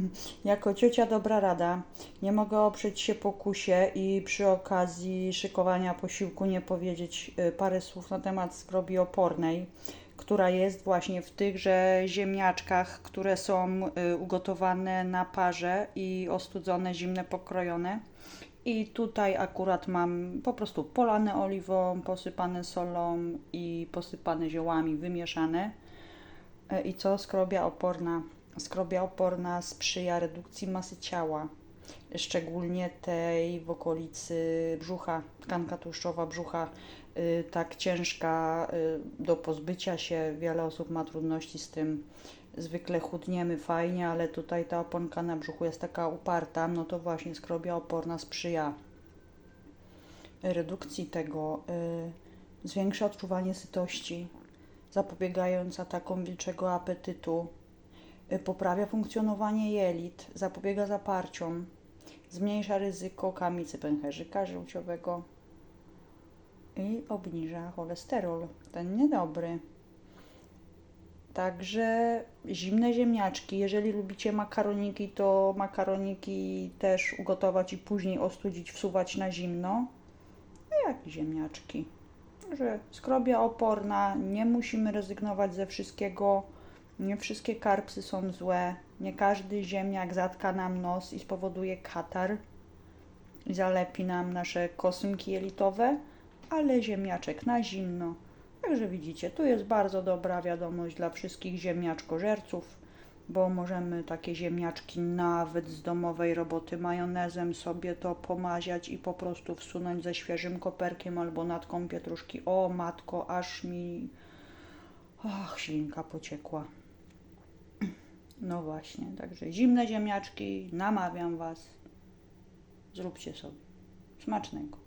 Jako ciocia dobra rada. Nie mogę oprzeć się pokusie i przy okazji szykowania posiłku nie powiedzieć y, parę słów na temat skrobi opornej, która jest właśnie w tychże ziemniaczkach, które są y, ugotowane na parze i ostudzone, zimne, pokrojone. I tutaj akurat mam po prostu polane oliwą, posypane solą i posypane ziołami, wymieszane. E, I co? Skrobia oporna. Skrobia oporna sprzyja redukcji masy ciała, szczególnie tej w okolicy brzucha, tkanka tłuszczowa brzucha, y, tak ciężka y, do pozbycia się. Wiele osób ma trudności z tym. Zwykle chudniemy fajnie, ale tutaj ta oponka na brzuchu jest taka uparta, no to właśnie skrobia oporna sprzyja redukcji tego, y, zwiększa odczuwanie sytości, zapobiegając atakom wilczego apetytu, poprawia funkcjonowanie jelit, zapobiega zaparciom, zmniejsza ryzyko kamicy pęcherzyka żółciowego i obniża cholesterol, ten niedobry. Także zimne ziemniaczki. Jeżeli lubicie makaroniki, to makaroniki też ugotować i później ostudzić, wsuwać na zimno. A jak ziemniaczki. Także skrobia oporna, nie musimy rezygnować ze wszystkiego. Nie wszystkie karpsy są złe. Nie każdy ziemniak zatka nam nos i spowoduje katar i zalepi nam nasze kosmki jelitowe, ale ziemniaczek na zimno. Także widzicie, tu jest bardzo dobra wiadomość dla wszystkich ziemniaczkożerców, bo możemy takie ziemniaczki nawet z domowej roboty majonezem sobie to pomaziać i po prostu wsunąć ze świeżym koperkiem albo natką pietruszki. O matko, aż mi... Och, ślinka pociekła. No właśnie, także zimne ziemniaczki, namawiam Was. Zróbcie sobie. Smacznego.